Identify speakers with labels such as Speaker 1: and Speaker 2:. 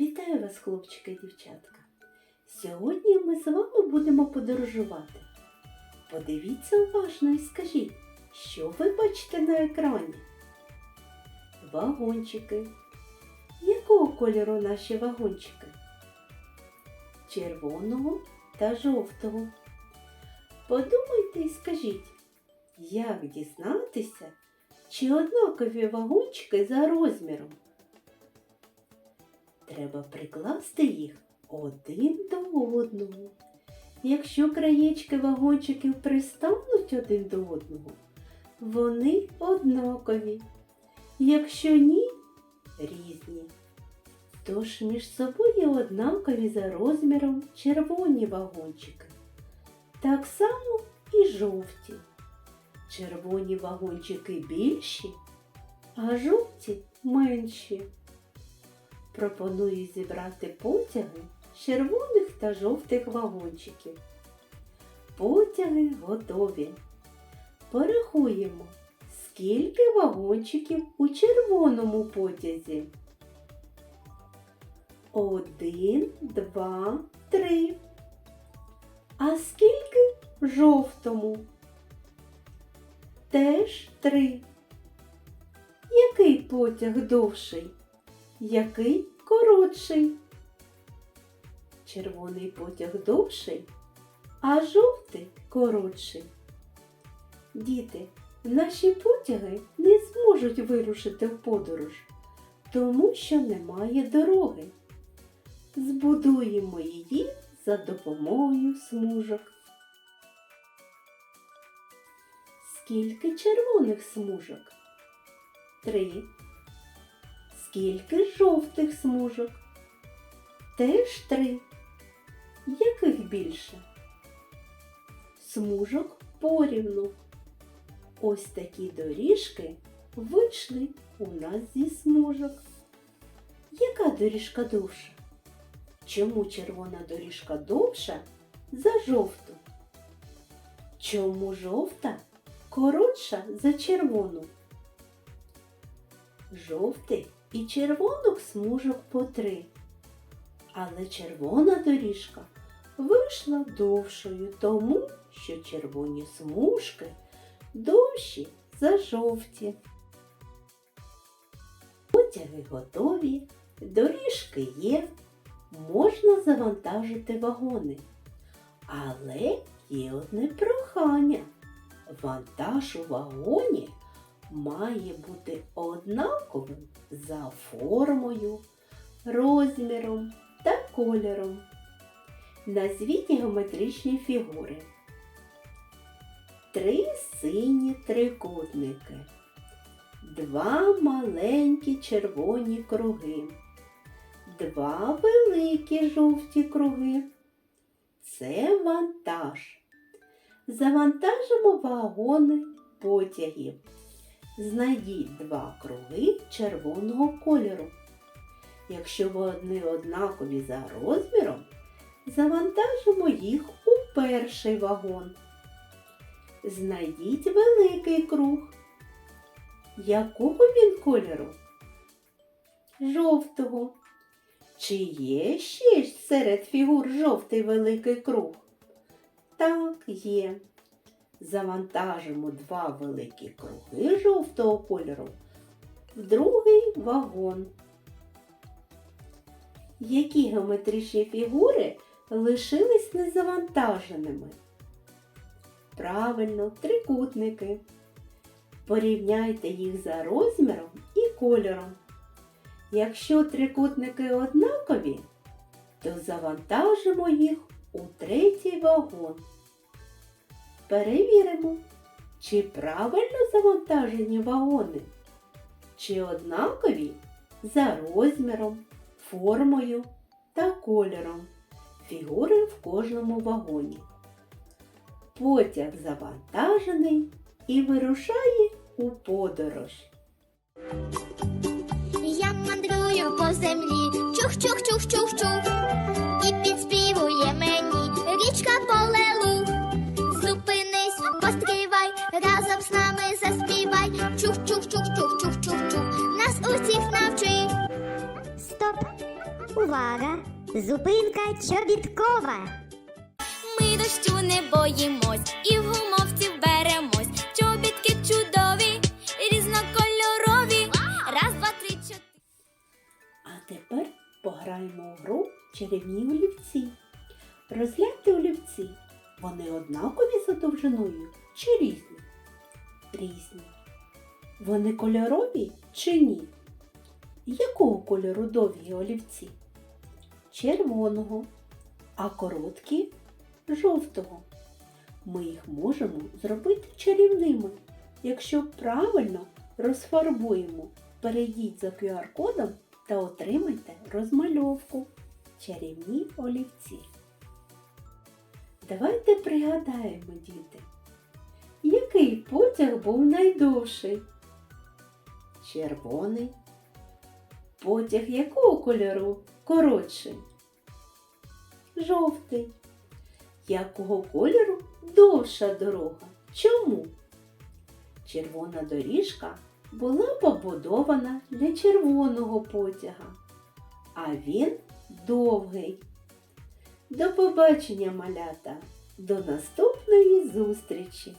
Speaker 1: Вітаю вас, хлопчики і дівчатка. Сьогодні ми з вами будемо подорожувати. Подивіться уважно і скажіть, що ви бачите на екрані? Вагончики. Якого кольору наші вагончики? Червоного та жовтого. Подумайте і скажіть, як дізнатися, чи однакові вагончики за розміром? Треба прикласти їх один до одного. Якщо краєчки вагончиків пристануть один до одного, вони однакові. Якщо ні, різні. Тож між собою однакові за розміром червоні вагончики. Так само і жовті. Червоні вагончики більші, а жовті менші. Пропоную зібрати потяги з червоних та жовтих вагончиків. Потяги готові. Порахуємо, скільки вагончиків у червоному потязі. Один, два, три. А скільки в жовтому? Теж три. Який потяг довший? Який коротший? Червоний потяг довший, а жовтий коротший. Діти, наші потяги не зможуть вирушити в подорож, тому що немає дороги. Збудуємо її за допомогою смужок. Скільки червоних смужок? Три. Скільки жовтих смужок? Теж три. Яких більше? Смужок порівну. Ось такі доріжки вийшли у нас зі смужок. Яка доріжка довша? Чому червона доріжка довша за жовту? Чому жовта коротша за червону? Жовтий і червоних смужок по три. Але червона доріжка вийшла довшою, тому що червоні смужки довші за жовті. Потяги готові, доріжки є, можна завантажити вагони. Але є одне прохання. Вантаж у вагоні має бути однаковим за формою, розміром та кольором. Назвіть геометричні фігури. Три сині трикутники, два маленькі червоні круги, два великі жовті круги. Це вантаж. Завантажимо вагони потягів. Знайдіть два круги червоного кольору. Якщо вони однакові за розміром, завантажимо їх у перший вагон. Знайдіть великий круг. Якого він кольору? Жовтого. Чи є ще серед фігур жовтий великий круг? Так, є. Завантажимо два великі круги жовтого кольору в другий вагон. Які геометричні фігури лишились незавантаженими? Правильно, трикутники. Порівняйте їх за розміром і кольором. Якщо трикутники однакові, то завантажимо їх у третій вагон. Перевіримо, чи правильно завантажені вагони, чи однакові за розміром, формою та кольором фігури в кожному вагоні. Потяг завантажений і вирушає у подорож.
Speaker 2: Я мандрую по землі, чух-чух-чух-чух-чух,
Speaker 3: Увага! Зупинка чобіткова.
Speaker 2: Ми дощу не боїмось і в гумовці беремось. Чобітки чудові, різнокольорові. Раз, два, три, чотири.
Speaker 1: А тепер пограємо у гру чарівні олівці. Розгляньте олівці. Вони однакові за довжиною чи різні? Різні. Вони кольорові чи ні? Якого кольору довгі олівці? Червоного, а короткі жовтого. Ми їх можемо зробити чарівними, якщо правильно розфарбуємо. Перейдіть за QR-кодом та отримайте розмальовку чарівні олівці. Давайте пригадаємо, діти, який потяг був найдовший? Червоний. Потяг якого кольору коротший? Жовтий. Якого кольору довша дорога? Чому? Червона доріжка була побудована для червоного потяга, а він довгий. До побачення, малята! До наступної зустрічі!